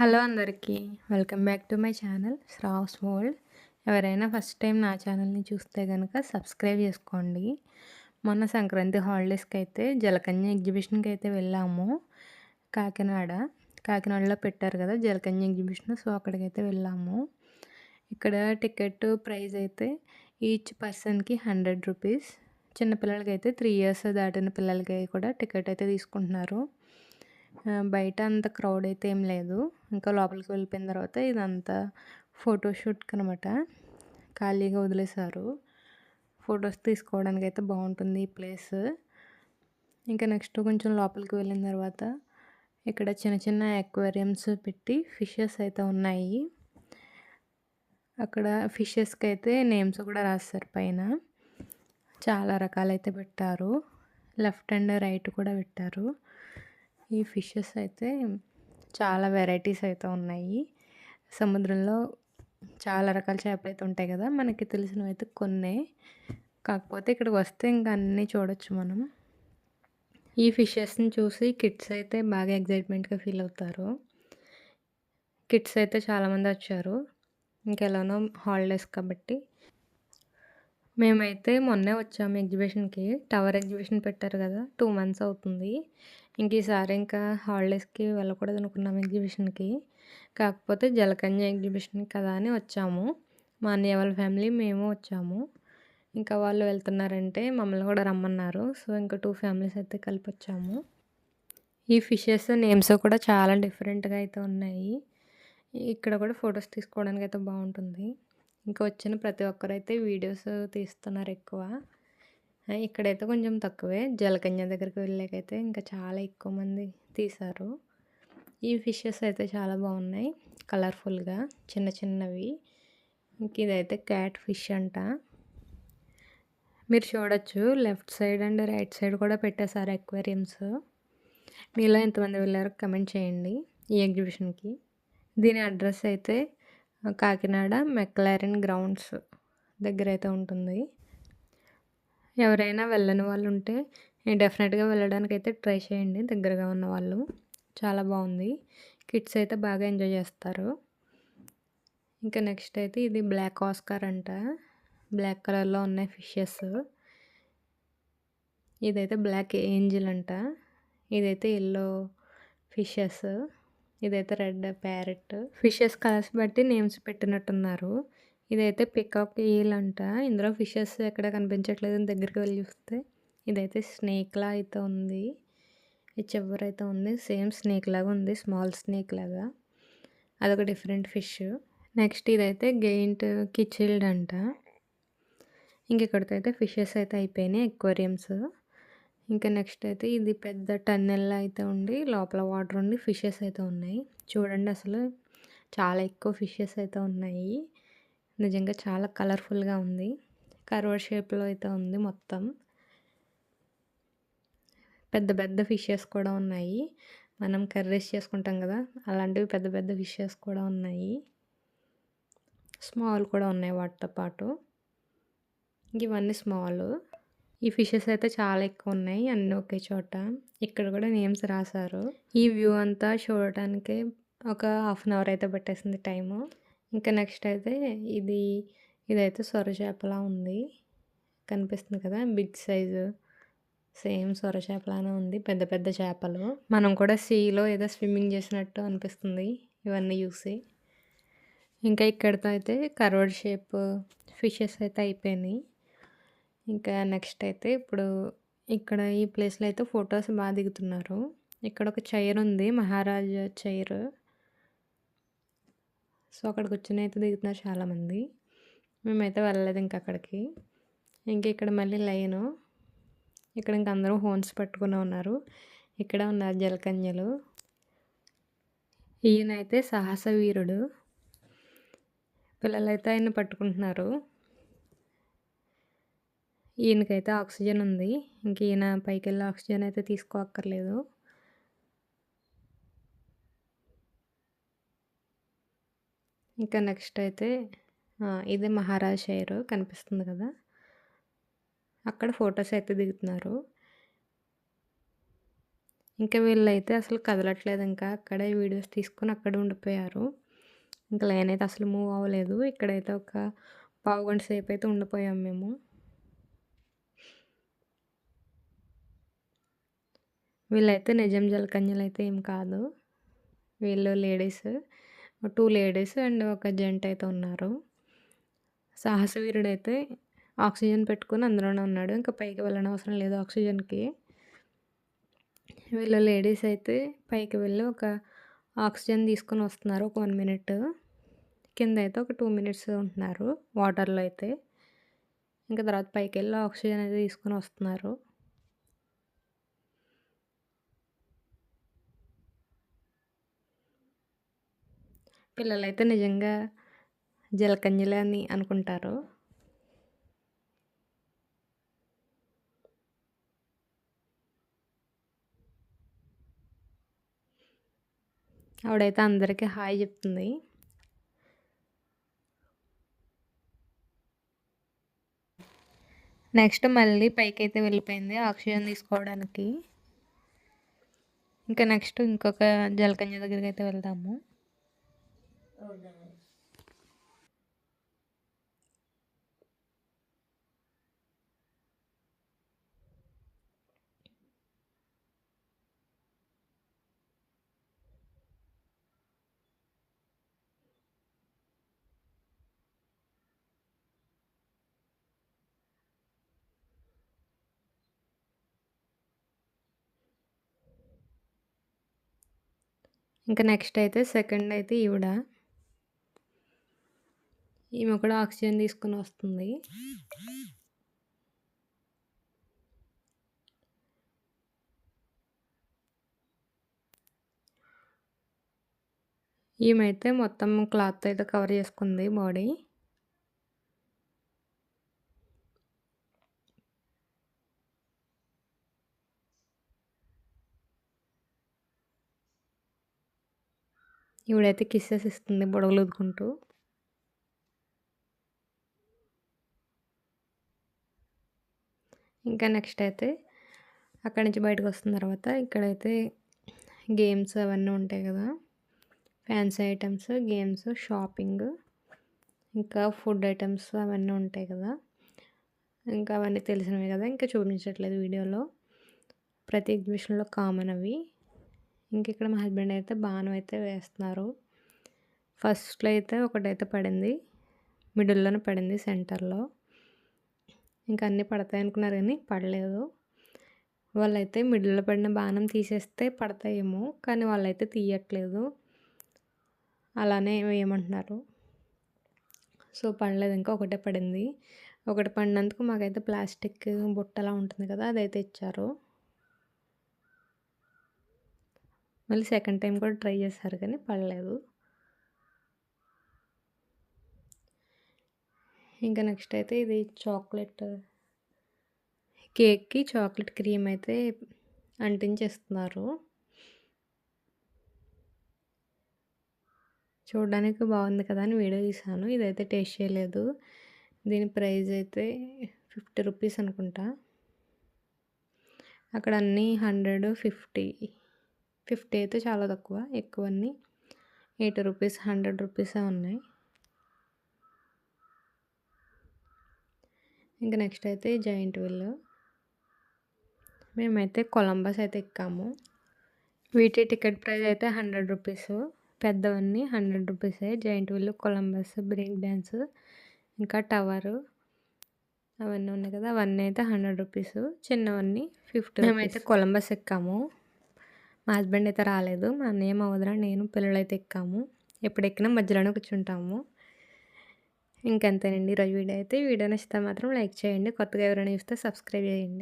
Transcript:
Hello అందరికీ. Welcome back to my channel Sravs world. ఎవరైనా first time నా ఛానల్ని చూస్తే కనుక సబ్స్క్రైబ్ చేసుకోండి. మొన్న సంక్రాంతి హాలిడేస్కి అయితే జలకన్య ఎగ్జిబిషన్కి అయితే వెళ్ళాము. కాకినాడ. కాకినాడలో పెట్టారు కదా జలకన్య ఎగ్జిబిషన్ సో అక్కడికైతే వెళ్ళాము. ఇక్కడ టికెట్ ప్రైస్ అయితే ఈచ్ పర్సన్కి హండ్రెడ్ రూపీస్. చిన్నపిల్లలకి అయితే త్రీ ఇయర్స్ దాటిన పిల్లలకి కూడా టికెట్ అయితే తీసుకుంటున్నారు. బయట అంత క్రౌడ్ అయితే ఏం లేదు. ఇంకా లోపలికి వెళ్ళిపోయిన తర్వాత ఇదంతా ఫోటోషూట్కి అనమాట ఖాళీగా వదిలేశారు. ఫొటోస్ తీసుకోవడానికి అయితే బాగుంటుంది ఈ ప్లేస్. ఇంకా నెక్స్ట్ కొంచెం లోపలికి వెళ్ళిన తర్వాత ఇక్కడ చిన్న చిన్న ఎక్వేరియమ్స్ పెట్టి ఫిషెస్ అయితే ఉన్నాయి. అక్కడ ఫిషెస్కి అయితే నేమ్స్ కూడా రాస్తారు పైన. చాలా రకాలైతే పెట్టారు. లెఫ్ట్ అండ్ రైట్ కూడా పెట్టారు. ఈ ఫిషెస్ అయితే చాలా వెరైటీస్ అయితే ఉన్నాయి. సముద్రంలో చాలా రకాల చేపలు అయితే ఉంటాయి కదా మనకి తెలిసినవి అయితే కొన్ని. కాకపోతే ఇక్కడికి వస్తే ఇంకా అన్నీ చూడొచ్చు మనం. ఈ ఫిషెస్ని చూసి కిడ్స్ అయితే బాగా ఎగ్జైట్మెంట్గా ఫీల్ అవుతారు. కిడ్స్ అయితే చాలామంది వచ్చారు. ఇంకెలానో హాలిడేస్ కాబట్టి. మేమైతే మొన్నే వచ్చాము ఎగ్జిబిషన్కి. టవర్ ఎగ్జిబిషన్ పెట్టారు కదా టూ మంత్స్ అవుతుంది. ఇంక ఈసారి ఇంకా హాలిడేస్కి వెళ్ళకూడదు అనుకున్నాం ఎగ్జిబిషన్కి. కాకపోతే జలకన్య ఎగ్జిబిషన్ కదా అని వచ్చాము. మా అన్నయ్య వాళ్ళ ఫ్యామిలీ మేము వచ్చాము. ఇంకా వాళ్ళు వెళ్తున్నారంటే మమ్మల్ని కూడా రమ్మన్నారు. సో ఇంకా టూ ఫ్యామిలీస్ అయితే కలిపి వచ్చాము ఈ ఫిషెస్ నేమ్స్ కూడా చాలా డిఫరెంట్గా అయితే ఉన్నాయి. ఇక్కడ కూడా ఫొటోస్ తీసుకోవడానికి అయితే బాగుంటుంది. ఇంకా వచ్చిన ప్రతి ఒక్కరైతే వీడియోస్ తీస్తున్నారు ఎక్కువ. ఇక్కడైతే కొంచెం తక్కువే. జలకన్య దగ్గరికి వెళ్ళాకైతే ఇంకా చాలా ఎక్కువ మంది తీశారు. ఈ ఫిషెస్ అయితే చాలా బాగున్నాయి కలర్ఫుల్గా చిన్న చిన్నవి. ఇంక ఇదైతే క్యాట్ ఫిష్ అంట. మీరు చూడొచ్చు left side and right side కూడా పెట్టేశారు ఎక్వేరియమ్స్ మీలో ఎంతమంది వెళ్ళారో కమెంట్ చేయండి ఈ ఎగ్జిబిషన్కి. దీని అడ్రస్ అయితే కాకినాడ మెక్లారిన్ గ్రౌండ్స్ దగ్గర అయితే ఉంటుంది. ఎవరైనా వెళ్ళని వాళ్ళు ఉంటే డెఫినెట్గా వెళ్ళడానికి అయితే ట్రై చేయండి. దగ్గరగా ఉన్న వాళ్ళు. చాలా బాగుంది. కిడ్స్ అయితే బాగా ఎంజాయ్ చేస్తారు. ఇంకా నెక్స్ట్ అయితే ఇది బ్లాక్ ఆస్కార్ అంట. బ్లాక్ కలర్లో ఉన్నాయి ఫిషెస్. ఇదైతే బ్లాక్ ఏంజిల్ అంట. ఇదైతే ఎల్లో ఫిషెస్. ఇదైతే రెడ్ ప్యారెట్. ఫిషెస్ కలర్స్ బట్టి నేమ్స్ పెట్టినట్టున్నారు. ఇదైతే పికాక్ ఈల్ అంట ఇందులో ఫిషెస్ ఎక్కడ కనిపించట్లేదు దగ్గరికి వెళ్ళి చూస్తే ఇదైతే స్నేక్లా అయితే ఉంది. ఈ చివరి అయితే ఉంది. సేమ్ స్నేక్ లాగా ఉంది. స్మాల్ స్నేక్ లాగా. అదొక డిఫరెంట్ ఫిష్. నెక్స్ట్ ఇదైతే గెయింట్ కిచిల్డ్ అంట. ఇంక ఇక్కడితో అయితే ఫిషెస్ అయితే అయిపోయినాయి ఎక్వేరియమ్స్ ఇంకా నెక్స్ట్ అయితే ఇది పెద్ద టన్నెల్ అయితే ఉండి లోపల వాటర్ ఉండి ఫిషెస్ అయితే ఉన్నాయి. చూడండి అసలు చాలా ఎక్కువ ఫిషెస్ అయితే ఉన్నాయి. నిజంగా చాలా కలర్ఫుల్గా ఉంది. కర్వర్ షేప్లో అయితే ఉంది మొత్తం. పెద్ద పెద్ద ఫిషెస్ కూడా ఉన్నాయి. మనం కర్రీస్ చేసుకుంటాం కదా అలాంటివి పెద్ద పెద్ద ఫిషెస్ కూడా ఉన్నాయి. స్మాల్ కూడా ఉన్నాయి వాటితో పాటు. ఇవన్నీ స్మాల్. ఈ ఫిషెస్ అయితే చాలా ఎక్కువ ఉన్నాయి అన్నీ ఒకే చోట. ఇక్కడ కూడా నేమ్స్ రాశారు. ఈ వ్యూ అంతా చూడటానికి ఒక హాఫ్ అన్ అవర్ అయితే పెట్టేసింది టైము. ఇంకా నెక్స్ట్ అయితే ఇది ఇదైతే సొర చేపలా ఉంది. కనిపిస్తుంది కదా బిగ్ సైజు. సేమ్ సొర చేపలానే ఉంది పెద్ద పెద్ద చేపలు. మనం కూడా సీలో ఏదో స్విమ్మింగ్ చేసినట్టు అనిపిస్తుంది ఇవన్నీ చూసి. ఇంకా ఇక్కడితో అయితే కర్వర్డ్ షేప్ ఫిషెస్ అయితే అయిపోయినాయి. ఇంకా నెక్స్ట్ అయితే ఇప్పుడు ఇక్కడ ఈ ప్లేస్లో అయితే ఫొటోస్ బాగా దిగుతున్నారు. ఇక్కడ ఒక చైర్ ఉంది మహారాజా చైర్. సో అక్కడికి కూర్చుని అయితే దిగుతున్నారు చాలామంది. మేమైతే వెళ్ళలేదు ఇంక అక్కడికి. ఇంక ఇక్కడ మళ్ళీ లైను. ఇక్కడ ఇంక అందరూ హోన్స్ పట్టుకుని ఉన్నారు. ఇక్కడ ఉన్నారు జలకన్యలు. ఈయనైతే సాహస వీరుడు. పిల్లలైతే ఆయన పట్టుకుంటున్నారు. ఈయనకైతే ఆక్సిజన్ ఉంది. ఇంక ఈయన పైకి వెళ్ళి ఆక్సిజన్ అయితే తీసుకోక్కర్లేదు. ఇంకా నెక్స్ట్ అయితే ఇది మహారాజ్ షేర్ కనిపిస్తుంది కదా. అక్కడ ఫొటోస్ అయితే దిగుతున్నారు. ఇంకా వీళ్ళైతే అసలు కదలట్లేదు ఇంకా. అక్కడే వీడియోస్ తీసుకొని అక్కడే ఉండిపోయారు. ఇంకా లైన్ అయితే అసలు మూవ్ అవ్వలేదు. ఇక్కడైతే ఒక పావు గంట సేపు అయితే ఉండిపోయాం మేము. వీళ్ళైతే నిజం జలకన్యలు అయితే ఏం కాదు. వీళ్ళు లేడీస్. టూ లేడీస్ అండ్ ఒక జెంట్ అయితే ఉన్నారు. సాహసవీరుడైతే ఆక్సిజన్ పెట్టుకుని అందులోనే ఉన్నాడు. ఇంకా పైకి వెళ్ళడం అవసరం లేదు ఆక్సిజన్కి. వీళ్ళ లేడీస్ అయితే పైకి వెళ్ళి ఒక ఆక్సిజన్ తీసుకొని వస్తున్నారు ఒక వన్ మినిట్. కింద అయితే ఒక టూ మినిట్స్ ఉంటున్నారు వాటర్లో అయితే. ఇంకా తర్వాత పైకి వెళ్ళి ఆక్సిజన్ అయితే తీసుకొని వస్తున్నారు. పిల్లలైతే నిజంగా జలకంజలే అని అనుకుంటారు. ఆవిడైతే అందరికీ హాయ్ చెప్తుంది. నెక్స్ట్ మళ్ళీ పైకి అయితే వెళ్ళిపోయింది ఆక్సిజన్ తీసుకోవడానికి. ఇంకా నెక్స్ట్ ఇంకొక జలకన్య దగ్గరికి అయితే వెళ్తాము ఇంకా నెక్స్ట్ అయితే సెకండ్ అయితే ఈవిడ. ఈమె కూడా ఆక్సిజన్ తీసుకుని వస్తుంది. ఈమె అయితే మొత్తం క్లాత్ అయితే కవర్ చేసుకుంది బాడీ. ఈవిడైతే కిస్సెస్ ఇస్తుంది బుడగలు వదుకుంటూ ఇంకా నెక్స్ట్ అయితే అక్కడి నుంచి బయటకు వస్తున్న తర్వాత ఇక్కడైతే గేమ్స్ అవన్నీ ఉంటాయి కదా. ఫ్యాన్సీ ఐటమ్స్ గేమ్స్ షాపింగ్ ఇంకా ఫుడ్ ఐటమ్స్ అవన్నీ ఉంటాయి కదా. ఇంకా అవన్నీ తెలిసినవి కదా. ఇంకా చూపించట్లేదు వీడియోలో. ప్రతి ఎగ్జిబిషన్లో కామన్ అవి. ఇంక ఇక్కడ మా హస్బెండ్ అయితే బాణం అయితే వేస్తున్నారు. ఫస్ట్లో అయితే ఒకటైతే పడింది. మిడిల్లోనే పడింది సెంటర్లో. ఇంకా అన్నీ పడతాయి అనుకున్నారు కానీ పడలేదు. వాళ్ళైతే మిడిల్లో పడిన బాణం తీసేస్తే పడతాయేమో కానీ వాళ్ళైతే తీయట్లేదు. అలానే వేయమంటున్నారు సో పడలేదు ఇంకా ఒకటే పడింది. ఒకటి పడినందుకు మాకైతే ప్లాస్టిక్ బుట్టలా ఉంటుంది కదా అదైతే ఇచ్చారు. మళ్ళీ సెకండ్ టైం కూడా ట్రై చేశారు కానీ పడలేదు. ఇంకా నెక్స్ట్ అయితే ఇది చాక్లెట్. కేక్కి చాక్లెట్ క్రీమ్ అయితే అంటించేస్తున్నారు. చూడడానికి బాగుంది కదా అని వీడియో తీసాను ఇదైతే టేస్ట్ చేయలేదు. దీని ప్రైస్ అయితే ఫిఫ్టీ రూపీస్ అనుకుంటా. అక్కడ అన్నీ హండ్రెడ్ ఫిఫ్టీ ఫిఫ్టీ అయితే చాలా తక్కువ. ఎక్కువన్నీ ఎయిటీ రూపీస్ హండ్రెడ్ రూపీసే ఉన్నాయి. ఇంకా నెక్స్ట్ అయితే జాయింట్ వీల్ మేమైతే కొలంబస్ అయితే ఎక్కాము. వీటి టికెట్ ప్రైస్ అయితే హండ్రెడ్ రూపీస్. పెద్దవన్నీ హండ్రెడ్ రూపీసే giant wheel Columbus break dance ఇంకా టవర్. అవన్నీ ఉన్నాయి కదా అవన్నీ అయితే హండ్రెడ్ రూపీస్. చిన్నవన్నీ ఫిఫ్టీ మేమైతే కొలంబస్ ఎక్కాము. మా హస్బెండ్ అయితే రాలేదు. మా అన్నయ్య మా వదిన నేను పిల్లలైతే ఎక్కాము. ఎప్పుడు ఎక్కినా మధ్యలోనే కూర్చుంటాము. ఇంకంతేనండి. ఈరోజు వీడియో అయితే వీడియో నచ్చితే మాత్రం లైక్ చేయండి. కొత్తగా ఎవరైనా చూస్తే సబ్స్క్రైబ్ చేయండి.